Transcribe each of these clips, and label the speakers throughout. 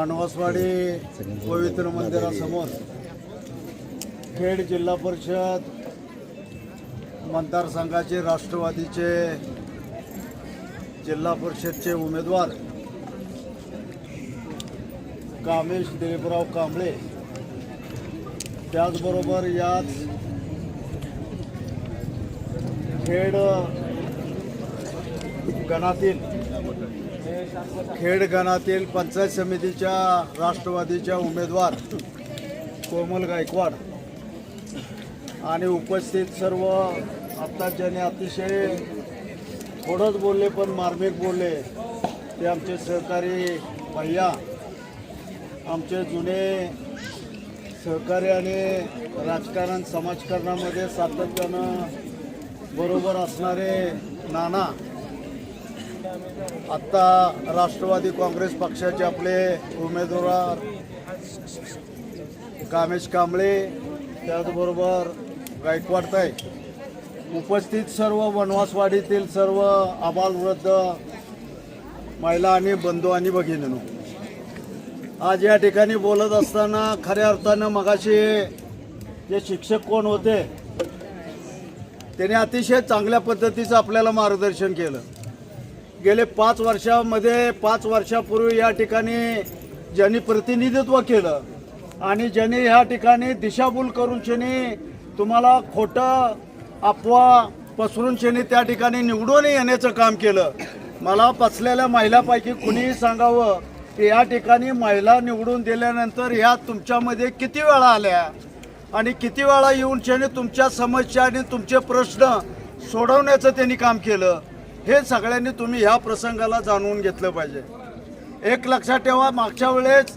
Speaker 1: वनवासवाडी पवित्र मंदिरासमोर खेड जिल्हा परिषद मतदारसंघाचे राष्ट्रवादीचे जिल्हा परिषदचे उमेदवार कामेश दिलीपराव कांबळे. त्याचबरोबर याच खेड गणातील खेडगणातील पंचायत समितीच्या राष्ट्रवादीच्या उमेदवार कोमल गायकवाड आणि उपस्थित सर्व आत्ता ज्याने अतिशय थोडंच बोलले पण मार्मिक बोलले ते आमचे सहकारी भैया आमचे जुने सहकारी आणि राजकारण समाजकारणामध्ये सातत्यानं बरोबर असणारे नाना आत्ता राष्ट्रवादी काँग्रेस पक्षाचे आपले उमेदवार कामेश कांबळे त्याचबरोबर गायकवाडताय उपस्थित सर्व वनवासवाडीतील सर्व आबालवृद्ध महिला आणि बंधू आणि भगिनीनो आज या ठिकाणी बोलत असताना खऱ्या अर्थानं मगाशी जे शिक्षक कोण होते त्याने अतिशय चांगल्या पद्धतीचं आपल्याला मार्गदर्शन केलं. गेले पाच वर्षामध्ये पाच वर्षापूर्वी या ठिकाणी ज्यांनी प्रतिनिधित्व केलं आणि ज्यांनी ह्या ठिकाणी दिशाभूल करून शनी तुम्हाला खोटं अफवा पसरून शनी त्या ठिकाणी निवडून येण्याचं काम केलं. मला पचलेल्या महिलापैकी कुणीही सांगावं की या ठिकाणी महिला निवडून दिल्यानंतर ह्या तुमच्यामध्ये किती वेळा आल्या? आणि किती वेळा येऊन शनी तुमच्या समस्या आणि तुमचे प्रश्न सोडवण्याचं त्यांनी काम केलं? हे सगळ्यांनी तुम्ही ह्या प्रसंगाला जाणून घेतलं पाहिजे. एक लक्षात ठेवा मागच्या वेळेस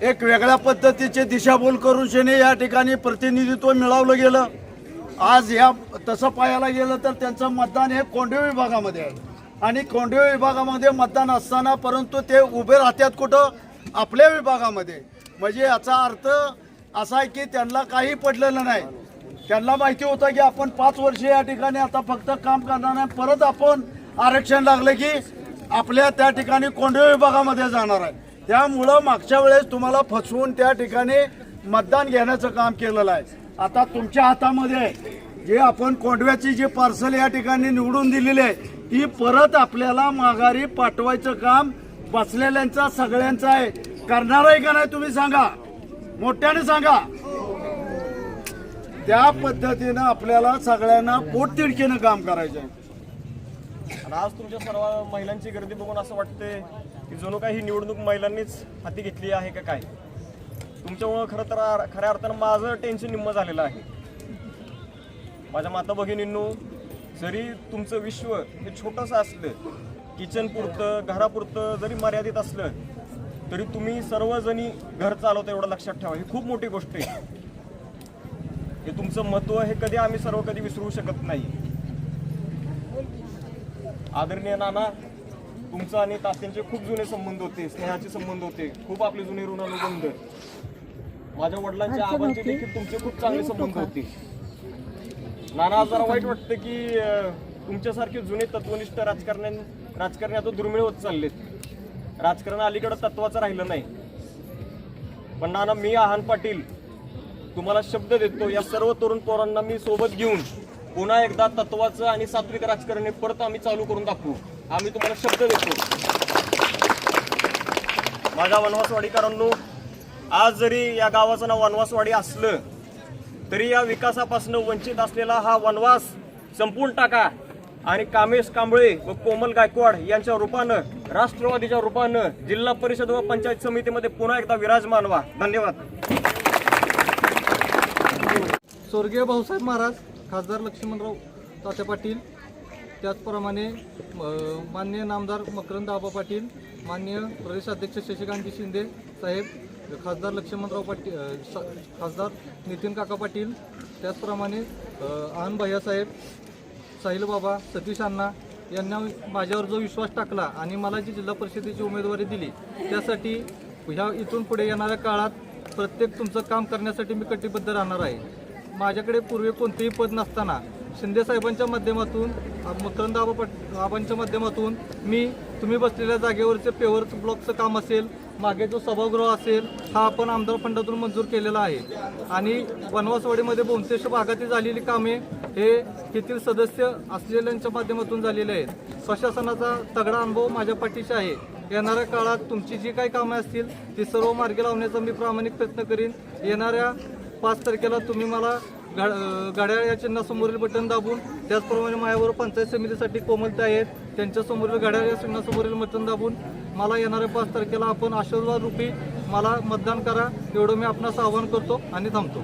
Speaker 1: एक वेगळ्या पद्धतीचे दिशाभूल करून शनी या ठिकाणी प्रतिनिधित्व मिळवलं गेलं. आज या तसं पाहायला गेलं तर त्यांचं मतदान हे कोंढे विभागामध्ये आहे. आणि कोंढे विभागामध्ये मतदान असताना परंतु ते उभे राहतात कुठं? आपल्या विभागामध्ये. म्हणजे याचा अर्थ असा आहे की त्यांना काही पडलेलं नाही. त्यांना माहिती होतं की आपण पाच वर्ष या ठिकाणी आता फक्त काम करणार नाही. परत आपण आरक्षण लागलं की आपल्या त्या ठिकाणी कोंढे विभागामध्ये जाणार आहे. त्यामुळं मागच्या वेळेस तुम्हाला फसवून त्या ठिकाणी मतदान घेण्याचं काम केलेलं आहे. आता तुमच्या हातामध्ये जे आपण कोंडव्याची जी पार्सल या ठिकाणी निवडून दिलेली आहे ती परत आपल्याला माघारी पाठवायचं काम बसलेल्यांचा सगळ्यांचं आहे. करणार आहे का नाही तुम्ही सांगा. मोठ्याने सांगा. त्या पद्धतीनं आपल्याला सगळ्यांना पोटतिडकीनं काम करायचं आहे
Speaker 2: आणि आज तुमच्या सर्व महिलांची गर्दी बघून असं वाटते की जणू काही ही निवडणूक महिलांनीच हाती घेतली आहे का काय? तुमच्यामुळं खरं तर खऱ्या अर्थानं माझं टेन्शन निम्म झालेलं आहे. माझ्या माता भगिनींनो जरी तुमचं विश्व हे छोटंसं असलं किचन पुरतं घरापुरतं जरी मर्यादित असलं तरी तुम्ही सर्वजणी घर चालवता एवढं लक्षात ठेवा. ही खूप मोठी गोष्ट आहे. हे तुमचं महत्त्व हे कधी आम्ही सर्व कधी विसरू शकत नाही. आदरणीय नाना तुमचं आणि तात्यांचे खूप जुने संबंध होते स्नेहाचे संबंध होते खूप आपले जुने ऋणानुबंध माझ्या वडिलांच्या आबांचे देखील तुमचे खूप चांगले संबंध होते. नाना जरा वाईट वाटतं की तुमच्यासारखे जुने तत्वनिष्ठ राजकारण्या राजकारणी आता दुर्मिळ होत चाललेत. राजकारण अलीकडं तत्वाचं राहिलं नाही. पण नाना मी आहान पाटील तुम्हाला शब्द देतो या सर्व तरुण पोरांना मी सोबत घेऊन पुन्हा एकदा तत्वाचं आणि सात्विक राजकारण हे परत आम्ही चालू करून दाखवू. आम्ही तुम्हाला शब्द देतो. माझ्या वनवासवाडीकरांनो आज जरी या गावाचं नाव वनवासवाडी असलं तरी या विकासापासून वंचित असलेला हा वनवास संपून टाका. आणि कामेश कांबळे व कोमल गायकवाड यांच्या रूपानं राष्ट्रवादीच्या रूपानं जिल्हा परिषद व पंचायत समितीमध्ये पुन्हा एकदा विराजमान व्हा. धन्यवाद.
Speaker 3: स्वर्गीय भाऊसाहेब महाराज खासदार लक्ष्मणराव तात्या पाटील त्याचप्रमाणे मान्य नामदार मकरंद आबा पाटील मान्य प्रदेशाध्यक्ष शशिकांतजी शिंदे साहेब खासदार लक्ष्मणराव पाटील खासदार नितीन काका पाटील त्याचप्रमाणे आहन भैया साहेब साहिल बाबा सतीश अण्णा यांना माझ्यावर जो विश्वास टाकला आणि मला जी जिल्हा परिषदेची उमेदवारी दिली त्यासाठी ह्या इथून पुढे येणाऱ्या काळात प्रत्येक तुमचं काम करण्यासाठी मी कटिबद्ध राहणार आहे. माझ्याकडे पूर्वी कोणतेही पद नसताना शिंदे साहेबांच्या माध्यमातून अ, पट बाबांच्या माध्यमातून मी तुम्ही बसलेल्या जागेवरचे पेवर ब्लॉकचं काम असेल मागे जो सभागृह असेल हा आपण आमदार फंडातून मंजूर केलेला आहे. आणि वनवासवाडीमध्ये बहुतेक भागातील झालेली कामे हे येथील सदस्य असलेल्यांच्या माध्यमातून झालेले आहेत. प्रशासनाचा तगडा अनुभव माझ्या पाठीशी आहे. येणाऱ्या काळात तुमची जी काही कामे असतील ती सर्व मार्गी लावण्याचा मी प्रामाणिक प्रयत्न करीन. येणाऱ्या पाच तारखेला तुम्ही मला गा- घड्याळ गाड्या या चिन्हासमोरील बटन दाबून त्याचप्रमाणे माझ्यावर पंचायत समितीसाठी कोमलते आहेत त्यांच्यासमोरील गाड्या या चिन्हासमोरील बटन दाबून मला येणाऱ्या पाच तारखेला आपण आशीर्वाद रूपी मला मतदान करा एवढं मी आपणास आवाहन करतो आणि थांबतो.